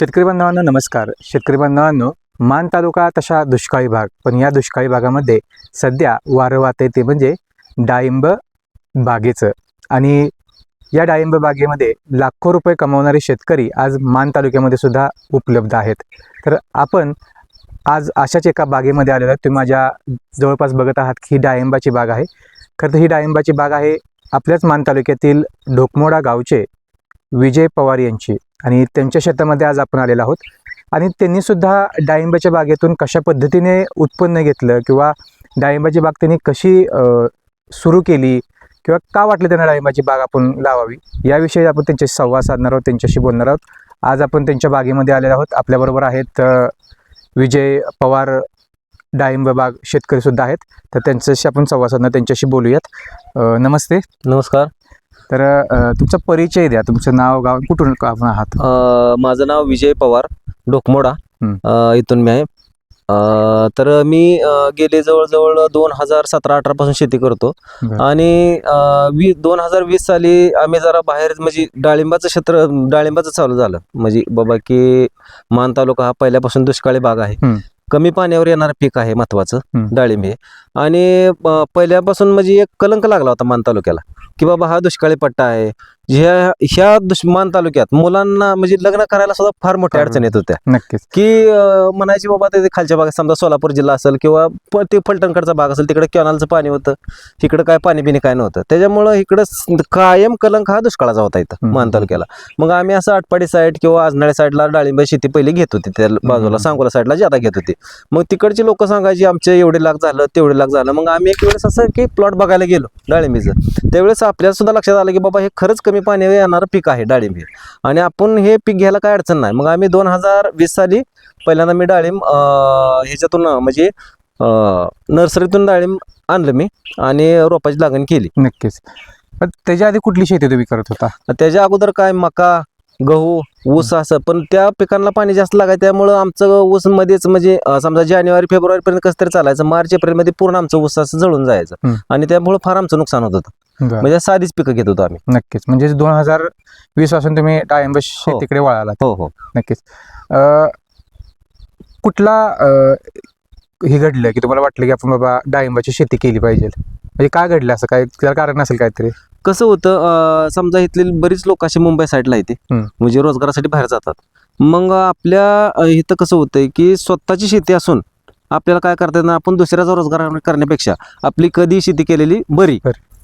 शेतकरी बांधवांना नमस्कार. शेतकरी बांधवांनो मान तालुका तशा दुष्काळी भाग पण या दुष्काळी भागामध्ये सध्या वारं वाहते ते म्हणजे डाळिंब बागेचं. आणि या डाळिंब बागेमध्ये लाखो रुपये कमावणारे शेतकरी आज मान तालुक्यामध्ये सुद्धा उपलब्ध आहेत. तर आपण आज अशाच एका बागेमध्ये आलेलो आहे तुम्ही माझ्या जवळपास बघत आहात की ही डाळिंबाची बाग आहे. खरं तर ही डाळिंबाची बाग आहे आपल्याच मान तालुक्यातील ढोकमोडा गावचे विजय पवार यांची. आणि त्यांच्या शेतामध्ये आज आपण आलेलो आहोत. आणि त्यांनी सुद्धा डाळिंबाच्या बागेतून कशा पद्धतीने उत्पन्न घेतलं किंवा डाळिंबाची बाग त्यांनी कशी सुरू केली किंवा का वाटलं त्यांना डाळिंबाची बाग आपण लावावी याविषयी आपण त्यांच्याशी संवाद साधणार आहोत त्यांच्याशी बोलणार आहोत. आज आपण त्यांच्या बागेमध्ये आलेलो आहोत. आपल्याबरोबर आहेत विजय पवार डाळिंब बाग शेतकरीसुद्धा आहेत. तर त्यांच्याशी आपण संवाद साधणार त्यांच्याशी बोलूयात. नमस्ते. नमस्कार. तर अ, तुमचा परिचय द्या. तुमचं नाव गाव कुठून आपण आहात? अ, माझं नाव विजय पवार डोकमोडा. हं. अ, इथून मी आहे. अ, तर मी अ, गेले जवळजवळ दोन हजार सतरा अठरा पासून शेती करतो. बरं. आणि अ, वी दोन हजार वीस साली आम्ही जरा बाहेर म्हणजे डाळिंबाचं क्षेत्र डाळिंबाचं चालू झालं. म्हणजे बाबा की मान तालुका हा पहिल्यापासून दुष्काळी भाग आहे. हं. कमी पाण्यावर येणारं पीक आहे महत्वाचं. डाळिंब हे आणि अ, पहिल्यापासून म्हणजे एक कलंक लागला होता मान तालुक्याला की बाबा हा दुष्काळी पट्टा आहे ह्या ह्या दुष्मान तालुक्यात मुलांना म्हणजे लग्न करायला सुद्धा फार मोठ्या अडचण येत होत्या. नक्कीच. की अं, म्हणायची बाबा ते खालच्या भागात समजा सोलापूर जिल्हा असेल किंवा प- ते फलटणकडचा भाग असेल तिकडे कॅनलचं पाणी होतं इकडं काय पाणी बिणी काय नव्हतं. त्याच्यामुळं इकडं स- कायम कलंक हा दुष्काळाचा होता इथं हम्म. मान तालुक्याला मग आम्ही असं आटपाडी साईड किंवा आजनाळे साईडला डाळिंब शेती पहिली घेत होती त्या बाजूला. सांगोला साईडला जादा घेत होती. मग तिकडची लोक सांगायची आमचे एवढे लाख झालं तेवढे लाख झालं. मग आम्ही एक वेळेस असं की प्लॉट बघायला गेलो डाळिंबीचं. त्यावेळेस आपल्याला सुद्धा लक्षात आलं की बाबा हे खरंच कमी पाण्यावर येणारं पीक आहे डाळिंब हे. आणि आपण हे पीक घ्यायला काय अडचण नाही. मग आम्ही दोन हजार वीस साली पहिल्यांदा मी डाळिंब ह्याच्यातून म्हणजे नर्सरीतून डाळिंब आणलं मी आणि रोपाची लागण केली. नक्कीच. पण त्याच्या आधी कुठली शेती तुम्ही करत होता? त्याच्या अगोदर काय मका गहू ऊस असं. पण त्या पिकांना पाणी जास्त लागायचं त्यामुळं आमचं ऊस मध्येच म्हणजे समजा जानेवारी फेब्रुवारी पर्यंत कसं तरी चालायचं मार्च एप्रिलमध्ये पूर्ण आमचं ऊस असं जळून जायचं. आणि त्यामुळं फार आमचं नुकसान होत होतं. म्हणजे साधीच पिकं घेत होतो आम्ही. नक्कीच. म्हणजे दोन हजार वीसपासून तुम्ही डाळिंब शेतीकडे वळाला हो हो. नक्कीच. कुठला हे घडलं की तुम्हाला वाटलं की आपण बाबा डाळिंबाची शेती केली पाहिजे? म्हणजे काय घडलं? असं काय त्याला कारण असेल काहीतरी? कसं होतं समजा इथली बरीच लोक अशी मुंबई साईडला येते. म्हणजे रोजगारासाठी बाहेर जातात. मग आपल्या इथं कसं होतंय की स्वतःची शेती असून आपल्याला काय करता नाही? आपण दुसऱ्याचा रोजगार करण्यापेक्षा आपली कधी शेती केलेली बरी.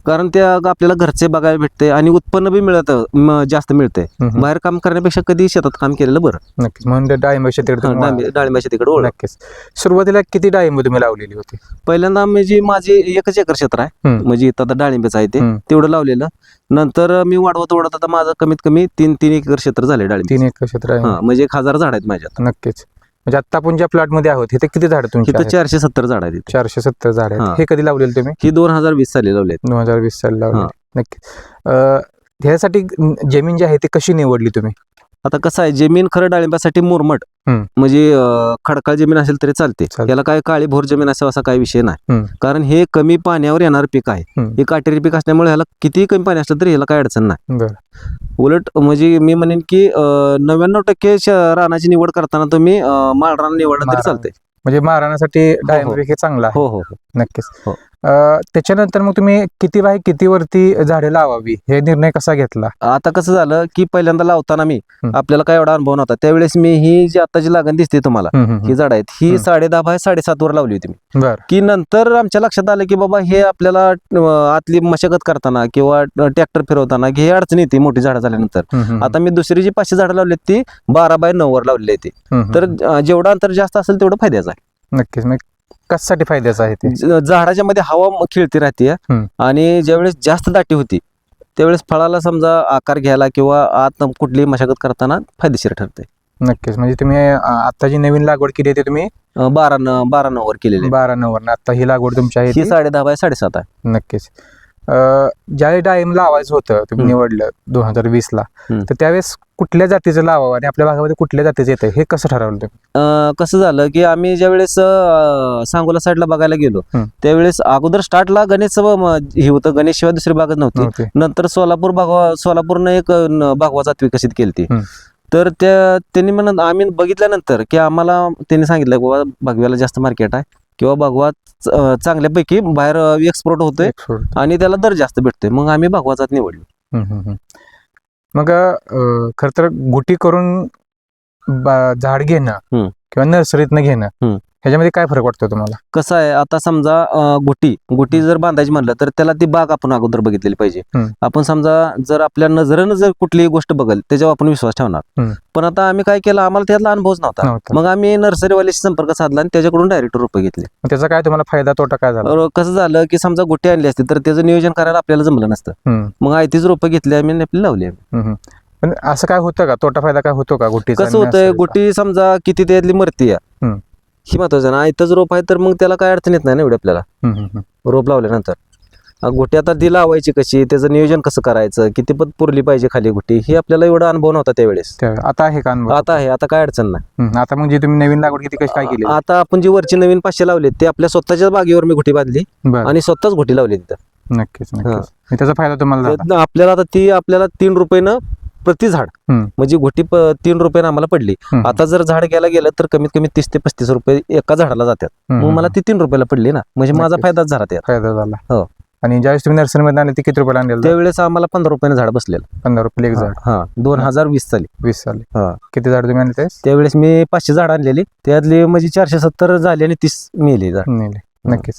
कारण त्या आपल्याला घरचे बघायला भेटते आणि उत्पन्न बी मिळत म- जास्त मिळते. हम्म. बाहेर काम करण्यापेक्षा कधी शेतात काम केलेलं बरं. नक्कीच. म्हणून त्या डाळिंब शेतीकडे तुम्ही. डाळिंब- डाळिंबाच्या शेतीकडे ओळख नक्कीच. सुरुवातीला किती डाळिंब तुम्ही लावलेली होती? पहिल्यांदा म्हणजे माझी एकच एकर क्षेत्र आहे. हम्म. म्हणजे इथं आता डाळिंबच आहे ते. हम्म. तेवढं लावलेलं. नंतर मी वाढवत वाढवत आता माझं कमीत कमी तीन तीन एकर क्षेत्र झाले डाळिंब. तीन एकर क्षेत्र आहे. हा म्हणजे एक हजार झाड आहेत माझ्यात. नक्कीच. म्हणजे आता आपण ज्या प्लॉटमध्ये आहोत इथे किती झाड तुमची इथं चारशे सत्तर झाड आहेत. चारशे सत्तर झाड आहेत हा. हे कधी लावलेले तुम्ही ही दोन हजार वीस साली लावले आहेत. दोन हजार वीस साली लावलेले हा. नक्की अ, ह्यासाठी जमीन जी आहे ती कशी निवडली तुम्ही आता कसं आहे जमीन खरं डाळिंबासाठी मुरमट. म्हणजे खडकाळ जमीन असेल तरी चालते चालते. याला काय काळी भोर जमीन असावं असा काही विषय नाही. कारण हे कमी पाण्यावर येणार पीक आहे. हे काटेरी पीक असल्यामुळे ह्याला कितीही कमी पाणी असलं तरी ह्याला काय अडचण नाही उलट म्हणजे मी म्हणेन की नव्याण्णव टक्के रानाची निवड करताना तुम्ही माळरान निवडलं तरी. चालतंय म्हणजे मारण्यासाठी डाळिंब पीक हे चांगलं हो हो हो नक्कीच हो. त्याच्यानंतर मग तुम्ही किती बाय किती वरती झाडे लावावी? हे निर्णय कसा घेतला? आता कसं झालं की पहिल्यांदा लावताना मी. आपल्याला काय एवढा अनुभव नव्हता. त्यावेळेस मी ही जी आताची लागण दिसते तुम्हाला ही झाड आहेत ही. साडे दहा बाय साडेसात वर लावली होती मी. की नंतर आमच्या लक्षात आलं की बाबा हे आपल्याला आतली मशागत करताना किंवा ट्रॅक्टर फिरवताना हे अडचण येते मोठी झाडं झाल्यानंतर. आता मी दुसरी जी पाचशे झाडं लावली ती बारा बाय नऊ वर लावलेली आहे ती. हम्म, तर जेवढं अंतर जास्त असेल तेवढं फायद्याचं आहे. नक्कीच कशासाठी फायद्याचं आहे ते? ज- झाडाच्या मध्ये हवा खेळती राहते. आणि ज्यावेळेस जास्त दाटी होती त्यावेळेस फळाला समजा आकार घ्यायला किंवा आत कुठली मशागत करताना फायदेशीर ठरते. नक्कीच. म्हणजे तुम्ही अ, आता जी नवीन लागवड केली आहे ती तुम्ही अं, बारा न बारा नऊ वर केलेली. बारा नव्वद आता ही लागवड तुमची आहे ही ती? साडे दहा बाय साडेसात आहे. नक्कीच. ज्यावेळी डाळिंब लावायचं होतं तुम्ही. निवडलं दोन हजार वीस ला. तर त्यावेळेस कुठल्या जातीचं लावावं आणि आपल्या भागामध्ये कुठल्या जातीचं येतं हे कसं ठरवलं तुम्ही कसं झालं की आम्ही ज्यावेळेस सांगोला साईडला बघायला गेलो. त्यावेळेस अगोदर स्टार्टला गणेश हे होतं गणेश शिवाय दुसरी बागच नव्हती नंतर सोलापूर भागवा सोलापूरनं एक भागवा जात विकसित केली. तर त्या त्यांनी म्हणत आम्ही बघितल्यानंतर की आम्हाला त्यांनी सांगितलं बाबा भगव्याला जास्त मार्केट आहे किंवा भगवा चांगल्यापैकी बाहेर एक्सपोर्ट होतोय. आणि त्याला दर जास्त भेटतोय मग आम्ही भगवाचाच निवडलो. मग खर तर गुटी करून झाड घेणं. किंवा नर्सरीतनं घेणं. ह्याच्यामध्ये काय फरक वाटतो तुम्हाला कसं आहे आता समजा अं, गुटी गुटी जर बांधायची म्हणलं तर त्याला ती बाग आपण अगोदर बघितलेली पाहिजे हम्म. आपण समजा जर आपल्या नजरेनं जर कुठलीही गोष्ट बघल त्याच्यावर आपण विश्वास ठेवणार हम्म. पण आता आम्ही काय केलं आम्हाला त्यातला अनुभवच नव्हता नव्हतं मग आम्ही नर्सरीवाल्याशी संपर्क साधला आणि त्याच्याकडून डायरेक्ट रोपं घेतले मग त्याचा काय तुम्हाला फायदा तोटा काय झाला तर कसं झालं की समजा गुटी आणली असती तर त्याचं नियोजन करायला आपल्याला जमलं नसतं हम्म, मग आयतीच रोपं घेतली आम्ही आणि आपली लावली आम्ही. हम्म. पण असं काय होतं का तोटा फायदा काय होतो का गुटीचा कसं होतंय? गुटी समजा किती त्यातली मरती आहे हम्म. ही महत्वाचं ना आयतच रोप आहे तर मग त्याला काय अडचण येत नाही ना एवढी आपल्याला. रोप लावल्यानंतर. गुटी आता ती लावायची कशी? त्याचं नियोजन कसं करायचं? किती पत पुरली पाहिजे खाली गुटी हे आपल्याला एवढा अनुभव नव्हता त्यावेळेस. त्या- आता आहे का आता आहे आता काय अडचण नाही. आता मग जी तुम्ही नवीन लागवड किती कशी काय केली? आता आपण जी वरची नवीन पाचशे लावली ते आपल्या स्वतःच्या बागेवर मी गुटी बांधली आणि स्वतःच गुटी लावली तिथं. नक्कीच त्याचा फायदा तुम्हाला आपल्याला आता ती आपल्याला तीन रुपयानं प्रति झाड. म्हणजे प- तीन रुपयानं आम्हाला पडली. आता जर झाड घ्यायला गेलं तर कमीत कमी तीस ते पस्तीस रुपये एका झाडाला जातात. मग मला ती तीन रुपयाला पडली ना. म्हणजे माझा. फायदाच झाला त्यात. फायदा झाला. हो. आणि ज्यावेळेस तुम्ही नर्सरीमध्ये आणले ते किती रुपयाला आणलेलं? त्यावेळेस आम्हाला पंधरा रुपयानं झाड बसलेलं. पंधरा रुपये एक झाड. हा. दोन हजार वीस साली. वीस साली. हा. किती झाड तुम्ही आणले त्यावेळेस? मी पाचशे झाड आणलेली. त्यातली म्हणजे चारशे सत्तर झाली आणि तीस मेली झाड. नक्कीच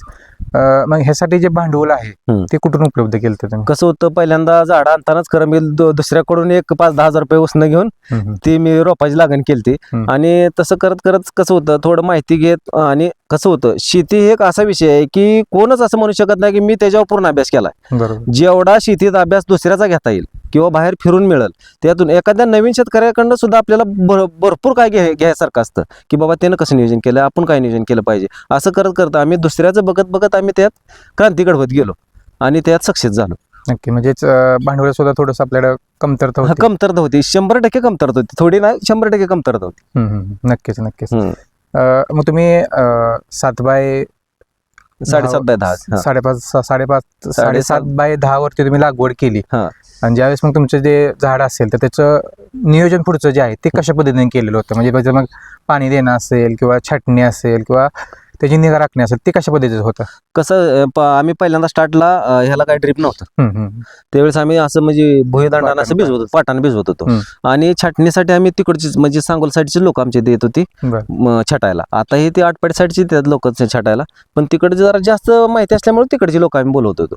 अं, मग ह्यासाठी जे भांडवल आहे हम्म. ते कुठून उपलब्ध केलं तुम्ही कसं होतं पहिल्यांदा झाड आणतानाच खरं मी दु- दुसऱ्याकडून एक पाच दहा हजार रुपये उसनं घेऊन हम्म. ती मी रोपाची लागण केली हम्म. आणि तसं करत करत कसं होतं थोडं माहिती घेत आणि कसं होतं शेती हे एक असा विषय आहे की कोणच असं म्हणू शकत नाही की मी त्याच्यावर पूर्ण अभ्यास केलाय बरोबर जेवढा शेतीत अभ्यास दुसऱ्याचा घेता येईल किंवा बाहेर फिरून मिळेल. त्यातून एखाद्या नवीन शेतकऱ्याकडनं सुद्धा आपल्याला भर- भरपूर काय घ्याय घ्यायसारखं असतं. की बाबा त्यानं कसं नियोजन केलं? आपण काय नियोजन केलं पाहिजे? असं करत करत आम्ही दुसऱ्याचं बघत बघत आम्ही त्यात क्रांती घडवत गेलो. आणि त्यात सक्सेस झालो. नक्की. म्हणजेच भांडवल सुद्धा थोडंसं आपल्याकडे कमतरता होती. कमतरता होती. शंभर टक्के कमतरता होती. थोडी नाही शंभर टक्के कमतरता होती. नक्कीच नक्कीच. मग तुम्ही अं, सात बाय साडेसात बाय दहा. साडेपाच साडेपाच साडेसात बाय दहा वरती तुम्ही लागवड केली हा. आणि ज्यावेळेस मग तुमचं जे झाड असेल तर त्याचं नियोजन पुढचं जे आहे ते कशा पद्धतीने केलेलं होतं म्हणजे मग पाणी देणं असेल किंवा छाटणी असेल किंवा त्याची निगा राखणे असेल ते कशा पद्धतीचं होतं कसं प- आम्ही पहिल्यांदा स्टार्टला ह्याला काही ड्रीप नव्हतं. त्यावेळेस आम्ही असं म्हणजे भुईदांडानं पाटानं असं भिजवत होतो पाटानं. भिजवत होतो. आणि छाटणीसाठी आम्ही तिकडची म्हणजे सांगोल साईडची लोक आमच्या इथे येत होती बरं. म, छटायला. आता हे ते आटपाडी साईडची येतात लोक छटायला. पण तिकडे जरा जास्त माहिती असल्यामुळे तिकडची लोक आम्ही बोलवत होतो.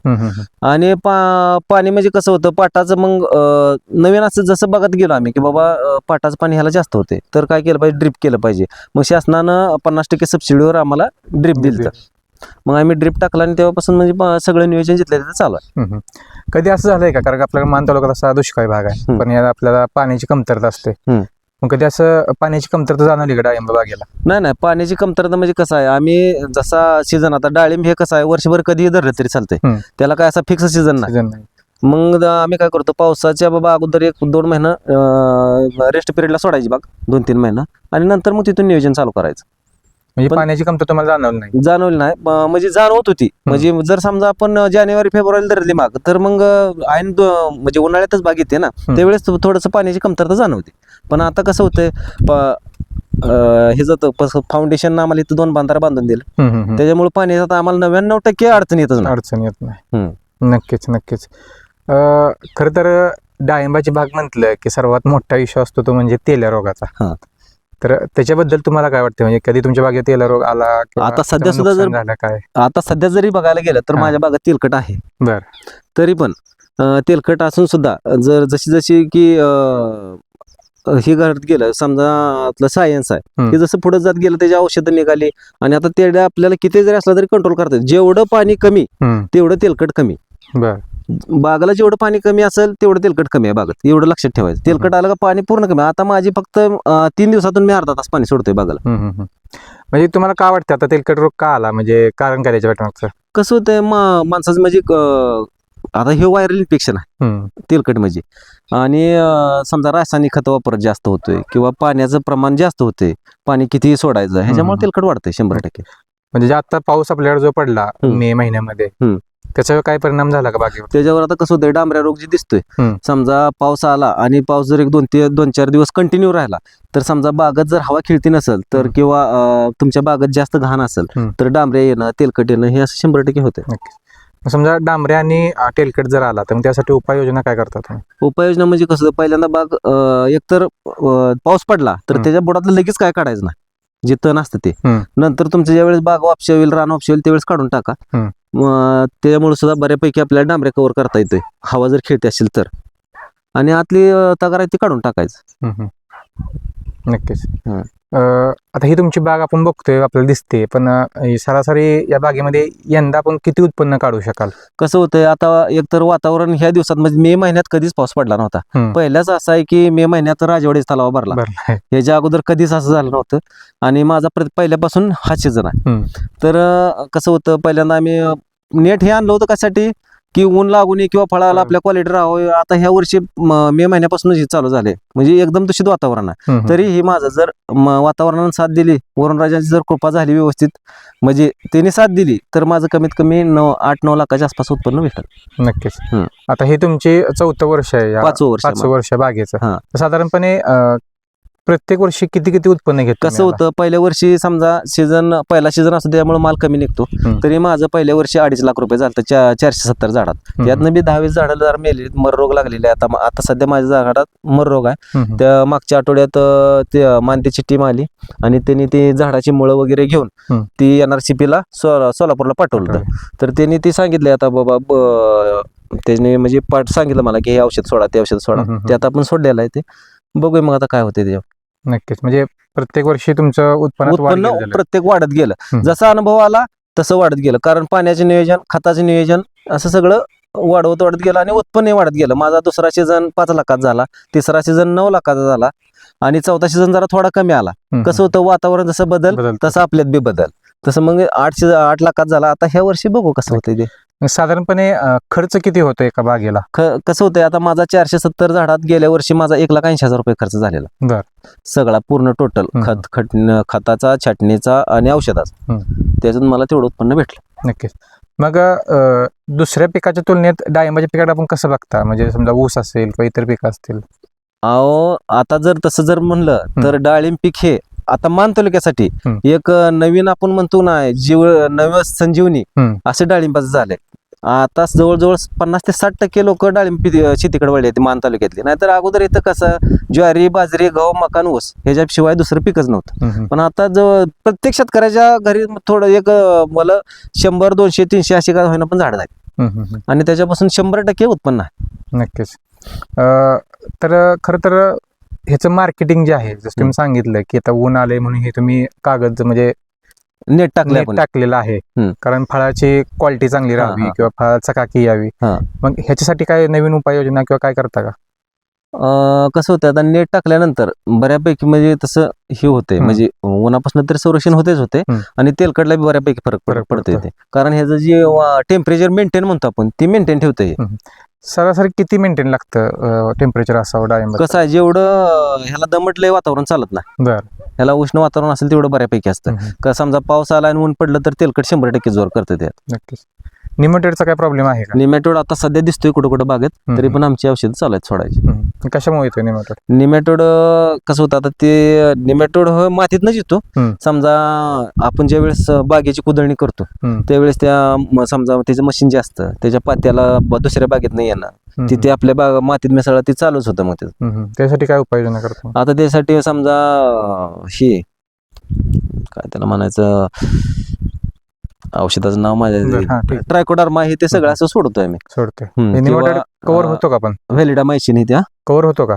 आणि पा पाणी म्हणजे कसं होतं पाटाचं मग अं, नवीन असं जसं बघत गेलो आम्ही की बाबा अं, पाटाचं पाणी ह्याला जास्त होते. तर काय केलं पाहिजे ड्रिप केलं पाहिजे. मग शासनानं पन्नास टक्के सबसिडीवर आम्हाला ड्रिप दिलं मग आम्ही ड्रिप टाकला आणि तेव्हापासून म्हणजे सगळं नियोजन जिथलं तिथं चालू आहे. हम्म, हम्म. कधी असं झालंय का? कारण का आपल्याला मान तालुका तसा दुष्काळी भाग आहे. हम्म. पण यात आपल्याला पाण्याची कमतरता असते. हम्म. मग कधी असं पाण्याची कमतरता जाणवली का डाळिंब बागेला? नाही नाही. पाण्याची कमतरता म्हणजे कसं आहे? आम्ही जसा सीझन आता डाळिंब हे कसं आहे? वर्षभर कधीही धरलं तरी चालतंय. हम्म. त्याला काय असा फिक्स सीझन नाही. सीझन नाही. मग द- आम्ही काय करतो? पावसाच्या बाबा अगोदर एक दोन महिना रेस्ट पिरियडला सोडायची बाग. दोन तीन महिना. आणि नंतर मग तिथून नियोजन चालू करायचं. म्हणजे पण- पाण्याची कमतरता तुम्हाला जाणवली नाही. जाणवली नाही. म्हणजे जाणवत होती. म्हणजे जर समजा आपण जानेवारी फेब्रुवारीला धरली माग तर मग ऐन दो- म्हणजे उन्हाळ्यातच बाग येते ना. त्यावेळेस थोडंसं पाण्याची कमतरता जाणवते. पण आता कसं होतंय हे जातं फाउंडेशन आम्हाला इथं दोन बांधारा बांधून दिलं. हम्म, हम्म, हम्म. त्याच्यामुळे पाणी आता आम्हाला नव्याण्णव टक्के अडचण येतच नाही. अडचण येत नाही. नक्कीच नक्कीच. अं, खरं तर डाळिंबाची बाग म्हटलं की सर्वात मोठा विषय असतो तो म्हणजे तेल्या रोगाचा. हा. तर त्याच्याबद्दल तुम्हाला काय वाटतं? म्हणजे कधी तुमच्या बागेत तेला रोग आला आता सध्या सुद्धा जर- काय? आता सध्या जरी बघायला गेलं तर. माझ्या बागात तेलकट आहे. बर. तरी पण तेलकट असून सुद्धा जर जशी जशी की हे घडत गेलं समजा आपलं सायन्स आहे. हे. जसं पुढे जात गेलं त्याची औषधं निघाली आणि आता तेवढ्या आपल्याला किती जरी असलं तरी कंट्रोल करतात. जेवढं पाणी कमी तेवढं तेलकट कमी. बर. बागाला जेवढं पाणी कमी असेल तेवढं तेलकट कमी आहे बागात. एवढं लक्षात ठेवायचं. तेलकट आलं का पाणी पूर्ण कमी. आता माझी फक्त तीन दिवसातून मी अर्धा तास पाणी सोडतोय बागाला. म्हणजे तुम्हाला काय वाटतं आता तेलकट रोग का आला? म्हणजे कारण काय त्याच्या पाठीमागचं? कसं होतंय मा माणसाचं म्हणजे आता हे व्हायरल इन्फेक्शन आहे. तेलकट म्हणजे. आणि समजा रासायनिक खत वापर जास्त होतोय किंवा पाण्याचं प्रमाण जास्त होते पाणी कितीही सोडायचं ह्याच्यामुळे. तेलकट वाढतंय शंभर टक्के. म्हणजे आता पाऊस आपल्याकडे जो पडला. मे महिन्यामध्ये. त्याच्यावर काय परिणाम झाला का बागेवर त्याच्यावर आता कसं होतंय डांबऱ्या रोग जे दिसतोय हम्म. समजा पाऊस आला आणि पाऊस जर एक दोन ते दोन चार दिवस कंटिन्यू राहिला तर समजा बागत जर हवा खेळती नसेल तर हम्म. किंवा अं, तुमच्या बागत जास्त घाण असेल हम्म. तर डांबऱ्या येणं तेलकट येणं हे असं शंभर टक्के होते मग समजा डांबऱ्या आणि अं, तेलकट जर आला तर मग त्यासाठी उपाययोजना काय करता तुम्ही उपाययोजना म्हणजे कसं पहिल्यांदा बाग अं, एकतर अं, पाऊस पडला तर हम्म. त्याच्या बुडातलं लगेच काय काढायचं नाही जे तण असतं ते हम्म. नंतर तुमच्या ज्यावेळेस बाग वापशी होईल रान वापशी होईल त्यावेळेस काढून टाका हम्म. मग त्याच्यामुळे सुद्धा बऱ्यापैकी आपल्याला डांबऱ्या कव्हर करता येतोय. हवा जर खेळते असेल तर. आणि आतली तगार आहे ती काढून टाकायचं. नक्कीच. अं, आता ही तुमची बाग आपण बघतोय आपल्याला दिसते पण अं, सरासरी या बागेमध्ये यंदा आपण किती उत्पन्न काढू शकाल? कसं होतंय आता एकतर वातावरण ह्या दिवसात म्हणजे मे महिन्यात कधीच पाऊस पडला नव्हता. हम्म. पहिल्याच असं आहे की मे महिन्यात राजवाडीचा तलाव भरला. बरं ह्याच्या अगोदर कधीच असं झालं नव्हतं. आणि माझा प्र- पहिल्यापासून हा सीझन आहे. हम्म. तर अं, कसं होतं पहिल्यांदा आम्ही अं, नेट हे आणलं होतं कशासाठी? की ऊन लागू नये किंवा फळाला. आपल्या क्वालिटी राहावं आता ह्या वर्षी म, मे महिन्यापासूनच हे चालू झाले म्हणजे एकदम दूषित वातावरण आहे हम्म, तरीही माझं जर म, वातावरणानं साथ दिली वरुणराजांची जर कृपा झाली व्यवस्थित म्हणजे त्यांनी साथ दिली तर माझं कमीत कमी नऊ आठ नऊ लाखाच्या आसपास उत्पन्न हम्म. नक्कीच हम्म. आता हे तुमचे चौथं वर्ष आहे या पाचवं वर्ष पाचवं वर्ष बागेचं हा. तर साधारणपणे अं, प्रत्येक वर्षी किती किती उत्पन्न घेत कसं होतं पहिल्या वर्षी समजा सीझन पहिला सीझन असतो त्यामुळे माल कमी निघतो. तरी माझं पहिल्या वर्षी अडीच लाख रुपये झालं चा, चारशे सत्तर झाडात. त्यातनं बी दहावीस झाडाला जर मेले मर रोग लागलेले. आता आता सध्या माझ्या झाडात मर रोग आहे. त्या मागच्या आठवड्यात ते मानतेची टीम आली आणि त्यांनी ते झाडाची मुळं वगैरे घेऊन. ती एन आर सी पीला सोलापूरला पाठवलं तर त्यांनी ते सांगितले आता बाबा त्याने म्हणजे पाठ सांगितलं मला की हे औषध सोडा ते औषध सोडा. ते आता आपण सोडलेलं आहे ते. बघूया मग आता काय होते ते नक्कीच. म्हणजे प्रत्येक वर्षी तुमचं उत्पन्न उत्पन्न प्रत्येक वाढत गेलं. हम्म. जसा अनुभव आला तसं वाढत गेलं. कारण पाण्याचे नियोजन खताचे नियोजन असं सगळं वाढवत वाढत गेलं आणि उत्पन्न वाढत गेलं. माझा दुसरा सीझन पाच लाखात झाला. तिसरा सीझन नऊ लाखाचा झाला. आणि चौथा सीझन जरा थोडा कमी आला. कसं होतं वातावरण जसं बदल. तसं आपल्यात बी बदल. तसं मग आठ सीझन आठ लाखात झाला. आता ह्या वर्षी बघू कसं होतंय ते. साधारणपणे अं, खर्च किती होतो एका बागेला? ख- कसं होतंय आता माझा चारशे सत्तर झाडात गेल्या वर्षी माझा एक लाख ऐंशी हजार रुपये खर्च झालेला. बर. सगळा पूर्ण टोटल हम्म. खत खट खताचा छाटणीचा आणि औषधाचा. त्याच्यातून मला तेवढं उत्पन्न भेटलं. नक्कीच. मग अं, दुसऱ्या पिकाच्या तुलनेत डाळिंबाच्या पिकाकडे आपण कसं बघता? म्हणजे समजा ऊस असेल किंवा इतर पिकं असतील. अहो आता जर तसं जर म्हणलं तर डाळिंब पीक हे आता मान तालुक्यासाठी हम्म. एक अं, नवीन आपण म्हणतो ना जीव नव संजीवनी हम्म. असे डाळिंबाचं झालंय आता जवळजवळ पन्नास ते साठ टक्के लोक डाळिंब शेतीकडे वळले मान तालुक्यातली नाहीतर अगोदर इथं कसं ज्वारी बाजरी गहू मकान ऊस ह्याच्याशिवाय दुसरं पिकच नव्हतं हम्म. पण आता जवळ प्रत्येक शेतकऱ्याच्या घरी थोडं एक अं, मला शंभर दोनशे तीनशे अशी काय होईना पण झाड आहेत हम्म, हम्म, हम्म. आणि त्याच्यापासून शंभर टक्के उत्पन्न आहे नक्कीच अं, तर खरं तर ह्याचं मार्केटिंग जे आहे जसं तुम्ही सांगितलं की आता ऊन आले म्हणून हे तुम्ही कागद म्हणजे नेट टाकले टाकलेलं आहे. कारण फळाची क्वालिटी चांगली राहावी. किंवा फळाचा काकी यावी हा. मग ह्याच्यासाठी काय नवीन उपाययोजना किंवा काय करता का कसं होतं आता नेट टाकल्यानंतर बऱ्यापैकी म्हणजे तसं हे होते. म्हणजे उन्हापासून तरी संरक्षण होतेच होते. आणि तेलकटला बी बऱ्यापैकी फरक पडतो पडतो. ते कारण ह्याचं जे टेम्परेचर मेंटेन म्हणतो आपण ते मेंटेन ठेवतं सरासरी किती मेंटेन लागतं टेम्परेचर असावं डाळिंब कसं आहे जेवढं ह्याला दमटलंय वातावरण चालत नाही. ह्याला उष्ण वातावरण असेल तेवढं बऱ्यापैकी असतं. का समजा पाऊस आला आणि ऊन पडलं तर तेलकट शंभर टक्के जोर करतं ते नक्कीच. निमोटेडचा काय प्रॉब्लेम आहे का? निमॅटोड आता सध्या दिसतोय कुठं कुठं बागेत तरी पण आमची औषध चालू आहेत सोडायची. हम्म. कशामुळे येतोय निमोटेड? निमॅटोड कसं होतं आता ते निमॅटोड ह मातीतनंच येतो. हम्म. समजा आपण ज्या वेळेस बागेची कुदळणी करतो हम्म. त्यावेळेस त्या म- समजा त्याचं मशीन जे असतं त्याच्या पात्याला ब- दुसऱ्या बागेत नाही येणार. तिथे आपल्या बाग मातीत मिसळला ते चालूच होतं मग ते. त्यासाठी काय उपाययोजना करतो आता त्यासाठी समजा अं, हे काय त्याला म्हणायचं औषधाचं नाव माझ्या. ट्रायकोडर्मा हे ते सगळं असं सोडतोय मी. सोडते हम्म, निमोटेड किंवा, कव्हर होतो का पण? व्हॅलिडा मायशीन त्या. कव्हर होतो का?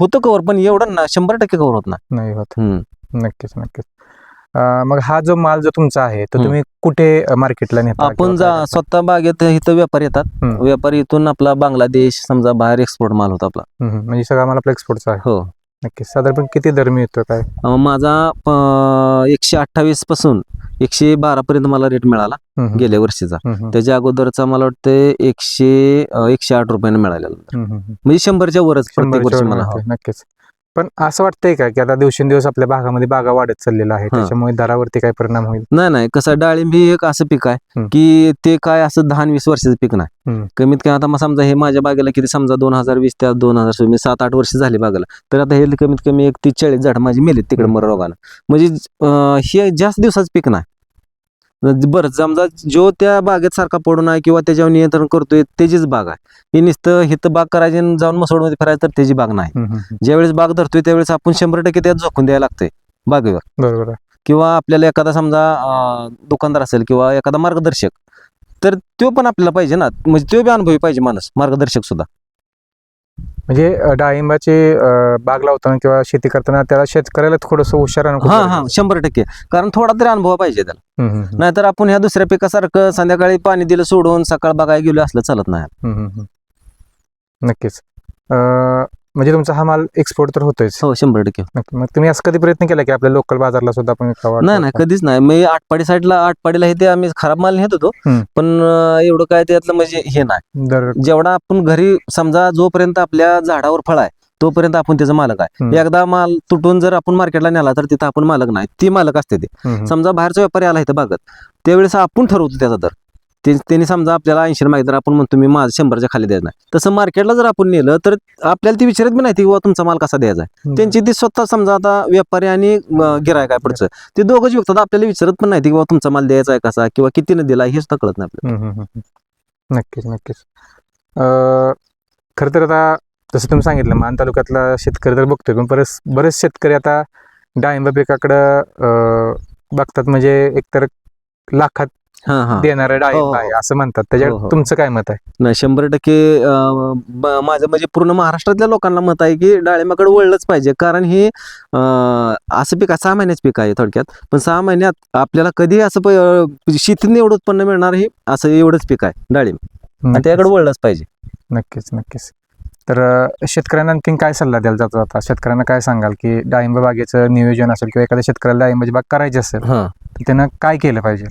होतं कवर पण एवढं ना शंभर टक्के कवर होत नाही. होत. नक्कीच नक्कीच. मग हा जो माल जो तुमचा आहे तो. तुम्ही कुठे मार्केटला नेता आपण जा? स्वतः बागेत इथं व्यापारी येतात. व्यापारी इथून आपला बांगलादेश समजा बाहेर एक्सपोर्ट माल होता आपला. म्हणजे सगळा मला आपला एक्सपोर्टचा आहे. हो. नक्कीच साधारण किती दर मिळतो काय? अं, माझा प- एकशे अठ्ठावीसपासून एकशे बारा पर्यंत मला रेट मिळाला हम्म, गेल्या वर्षीचा. हम्म, हम्म, त्याच्या अगोदरचा मला वाटतं एकशे अं, एकशे आठ रुपयाने मिळालेला हम्म, हम्म, हम्म. म्हणजे शंभरच्या वरच प्रत्येक शंभरच्या वर्षी वर मला. मिळते, नक्कीच. पण असं वाटतंय का की आता दिवसेंदिवस आपल्या भागामध्ये बागा वाढत चाललेला आहे हा. त्याच्यामुळे दरावरती काय परिणाम होईल नाही नाही कसं डाळिंब ही एक असं पीक आहे हम्म. की ते काय असं दहा आणि वीस वर्षाचं पीक नाही. कमीत कमी आता मग समजा हे माझ्या बागेला किती समजा दोन हजार वीस त्या दोन हजार सव्वीस सात आठ वर्ष झाली बागेला तर आता हे कमीत कमी एक तीस चाळीस झाड माझी मेलीत तिकडे. मर रोगानं म्हणजे अं, हे जास्त दिवसाचं पीक नाही बरं समजा जो त्या बागेत सारखा पडून आहे किंवा त्याच्यावर नियंत्रण करतोय त्याचीच बाग आहे. ही नुसतं हिथं बाग करायची आणि जाऊन मसोडमध्ये फिरायचं तर त्याची बाग नाही. ज्यावेळेस बाग धरतोय त्यावेळेस आपण शंभर टक्के त्यात झोकून द्यायला लागतंय बागेवर. बरोबर. किंवा आपल्याला एखादा समजा दुकानदार असेल किंवा एखादा मार्गदर्शक तर तो पण आपल्याला पाहिजे ना. म्हणजे तो बी अनुभवी पाहिजे माणूस मार्गदर्शक सुद्धा. म्हणजे डाळिंबाची बाग लावताना किंवा शेती करताना त्याला शेतकऱ्याला थोडंसं हुशार हा हा. शंभर टक्के कारण थोडा तरी अनुभव पाहिजे त्याला. नाहीतर आपण ह्या दुसऱ्या पिकासारखं संध्याकाळी पाणी दिलं सोडून सकाळ बघायला गेलो असलं चालत नाही. नक्कीच अ, म्हणजे तुमचा हा माल एक्सपोर्ट तर होतोयच हो शंभर टक्के नक्की. मग तुम्ही असं कधी प्रयत्न केला की आपल्या लोकल बाजारला सुद्धा आपण विकावं? नाही नाही कधीच नाही मी आटपाडी साईडला आटपाडीला हे ते आम्ही खराब माल नेत होतो हम्म. पण अं, एवढं काय त्यातलं म्हणजे हे नाही दर जेवढा आपण घरी समजा जोपर्यंत आपल्या झाडावर फळ आहे तोपर्यंत आपण त्याचा मालक आहे. एकदा माल तुटून जर आपण मार्केटला नेला तर तिथं आपण मालक नाही ती मालक असते ते हम्म, हम्म. समजा बाहेरचा व्यापारी आला इथं बागत त्यावेळेस आपण ठरवतो त्याचा दर ते त्यांनी समजा आपल्याला ऐंशी माहिती तर आपण म्हणतो मी माझं शंभरच्या खाली द्यायचं नाही. तसं मार्केटला जर आपण नेलं तर आपल्याला ती विचारत बी नाही की तुमचा माल कसा द्यायचा आहे? त्यांची ती स्वतः समजा आता व्यापारी आणि गिराय काय पुढचं. ते दोघंच विकतात आपल्याला विचारत पण नाही की बाबा तुमचा माल द्यायचा आहे कसा? किंवा कितीनं दिला हे सुद्धा कळत नाही आपल्याला. नक्कीच नक्कीच. खरं तर आता जसं तुम्ही सांगितलं मान तालुक्यातला शेतकरी तर बघतोय पण बरेच बरेच शेतकरी आता डाळिंब पिकाकडं बघतात. म्हणजे एकतर लाखात हा हा. देणारं हो, डाळिंब हो. आहे असं म्हणतात. हो, हो. त्याच्यावर तुमचं काय मत आहे? नाही शंभर टक्के अं, ब- माझं म्हणजे पूर्ण महाराष्ट्रातल्या लोकांना मत आहे की डाळिंबाकडे वळलंच पाहिजे. कारण हे अं, असं पीक आहे, सहा महिन्याचं पीक आहे थोडक्यात. पण सहा महिन्यात आपल्याला कधी असं प- अं, एवढं उत्पन्न मिळणार हे असं एवढंच पीक आहे डाळिंब. आणि त्याकडे वळलंच पाहिजे. नक्कीच नक्कीच. तर अ, शेतकऱ्यांना आणखीन काय सल्ला द्यायला जातो आता? शेतकऱ्यांना काय सांगाल की डाळिंब बागेचं नियोजन असेल किंवा एखाद्या शेतकऱ्याला डाळिंबाची बाग करायची असेल हा. तर त्यानं काय केलं पाहिजे?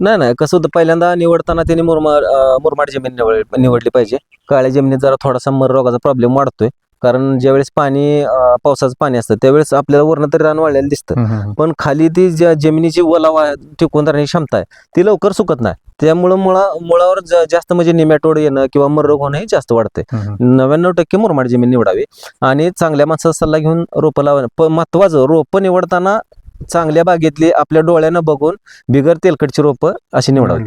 नाही नाही कसं होतं पहिल्यांदा निवडताना त्यांनी मुरमाड मुरमाड जमीन निवड निवडली पाहिजे. काळ्या जमिनीत जरा थोडासा मर रोगाचा प्रॉब्लेम वाढतोय. कारण ज्यावेळेस पाणी पावसाचं पाणी असतं त्यावेळेस आपल्याला वर्ण तरी रान वाढलेलं दिसतं. पण खाली ती ज्या जमिनीची ओलावा टिकून धरण्याची क्षमता आहे ती लवकर सुकत नाही. त्यामुळं मुळा मुळावर जास्त म्हणजे निमॅटोड येणं किंवा मररोग होणं हे जास्त हम्म. नव्याण्णव टक्के मुरमाड जमीन निवडावी. आणि चांगल्या माणसाचा सल्ला घेऊन रोपं लावा महत्वाचं रोपं निवडताना चांगल्या बागेतली आपल्या डोळ्यानं बघून बिगर तेलकटची रोपं अशी निवडावी.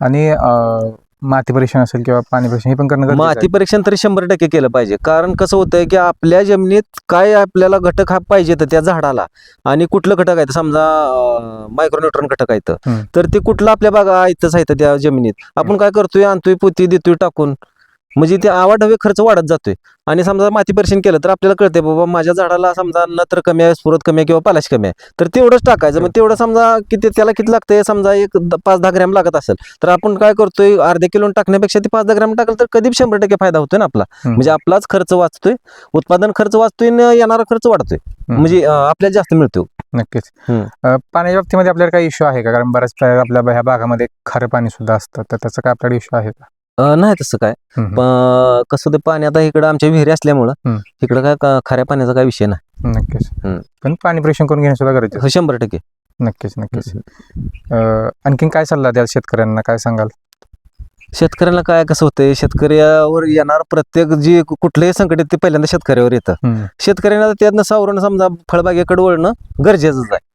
आणि अ, माती परीक्षण असेल किंवा पाणी परीक्षण हे पण करणं गरजेचं माती आहे. परीक्षण तरी शंभर टक्के केलं पाहिजे. कारण कसं होतंय की आपल्या जमिनीत काय आपल्याला घटक हा पाहिजे तर त्या झाडाला आणि कुठलं घटक आहे तर समजा मायक्रोन्युट्रॉन घटक आहेत. हम्म. तर ते कुठलं आपल्या बागा आहेतच आहेत त्या जमिनीत. आपण काय करतोय? आणतोय पोती देतोय टाकून. म्हणजे ते आवाढव्य खर्च वाढत जातोय. आणि समजा माती परीक्षण केलं तर आपल्याला कळतंय बाबा माझ्या झाडाला समजा नत्र कमी आहे स्फुरत कमी आहे किंवा पालाश कमी आहे. तर तेवढंच टाकायचं. मग तेवढं समजा किती त्याला किती लागतंय? समजा एक पाच दहा ग्रॅम लागत असेल. तर आपण काय करतोय? अर्ध्या किलो टाकण्यापेक्षा ते पाच दहा ग्रॅम टाकलं तर कधी शंभर टक्के फायदा होतोय ना आपला. म्हणजे आपलाच खर्च वाचतोय. उत्पादन खर्च वाचतोय येणारा खर्च वाढतोय. म्हणजे आपल्याला जास्त मिळतो. नक्कीच. पाण्याच्या बाबतीमध्ये आपल्याला काही इश्यू आहे का? कारण बऱ्याच आपल्या ह्या भागामध्ये खारं पाणी सुद्धा असतं. तर त्याचा काय आपल्याला इश्यू आहे का? अं, नाही तसं काय. हम्म, कसं होतं पाणी आता इकडं आमच्या विहिरी असल्यामुळं हम्म. इकडं काय का- खाऱ्या पाण्याचा काय विषय नाही. नक्कीच. हम्म. पण पाणी परीक्षण करून घेणं सुद्धा गरजेचं हो, शंभर टक्के. आहे. नक्कीच. नक्कीच अ, आणखीन काय सल्ला द्याल शेतकऱ्यांना? काय सांगाल? शेतकऱ्याला काय कसं होतंय शेतकऱ्यावर येणार प्रत्येक जी कु- कुठलंही संकट येतं ते पहिल्यांदा शेतकऱ्यावर येतं. हम्म. शेतकऱ्यांना त्यातनं सावरून समजा फळबागेकडे वळणं गरजेचंच आहे.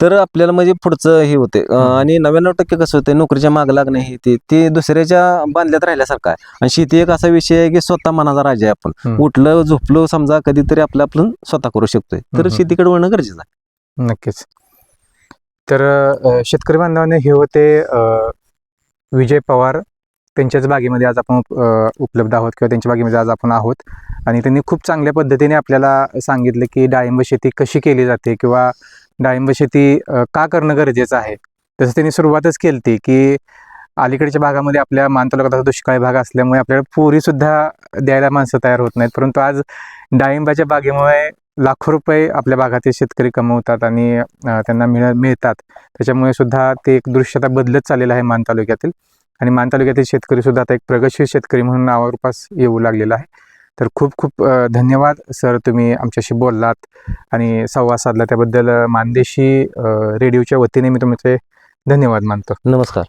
तर आपल्याला म्हणजे पुढचं हे होते. आणि नव्याण्णव टक्के कसं होतं नोकरीच्या मागं लागणं हे ते ते दुसऱ्याच्या बांधल्यात राहिल्यासारखं आहे. आणि शेती एक असा विषय आहे की स्वतः मनाचा राजा आहे आपण. उठलं झोपलो समजा कधीतरी आपलं आपण स्वतः करू शकतोय. तर. शेतीकडे वळणं गरजेचं आहे. नक्कीच. तर शेतकरी बांधवांनी हे होते विजय पवार. त्यांच्याच बागेमध्ये आज आपण उपलब्ध आहोत किंवा त्यांच्या बागेमध्ये आज आपण आहोत. आणि त्यांनी खूप चांगल्या पद्धतीने आपल्याला सांगितलं की डाळिंब शेती कशी केली जाते किंवा डाळिंब शेती का करणं गरजेचं आहे? तसं त्यांनी सुरुवातच केली ती की अलीकडच्या भागामध्ये आपल्या मान तालुक्यात दुष्काळी भाग असल्यामुळे आपल्याला पुरीसुद्धा द्यायला माणसं तयार होत नाहीत. परंतु आज डाळिंबाच्या बागेमुळे लाखो रुपये आपल्या भागातील शेतकरी कमवतात आणि त्यांना मिळ मिळतात. त्याच्यामुळे सुद्धा ते एक दृश्य आता बदलत चाललेलं आहे मान तालुक्यातील. आणि मान तालुक्यातील शेतकरीसुद्धा आता एक प्रगतशील शेतकरी म्हणून नावारूपास येऊ लागलेला आहे. तर खूप खूप धन्यवाद सर तुम्ही आमच्याशी बोललात. आणि संवाद साधला त्याबद्दल मानदेशी रेडिओच्या वतीने मी तुमचे धन्यवाद मानतो. नमस्कार.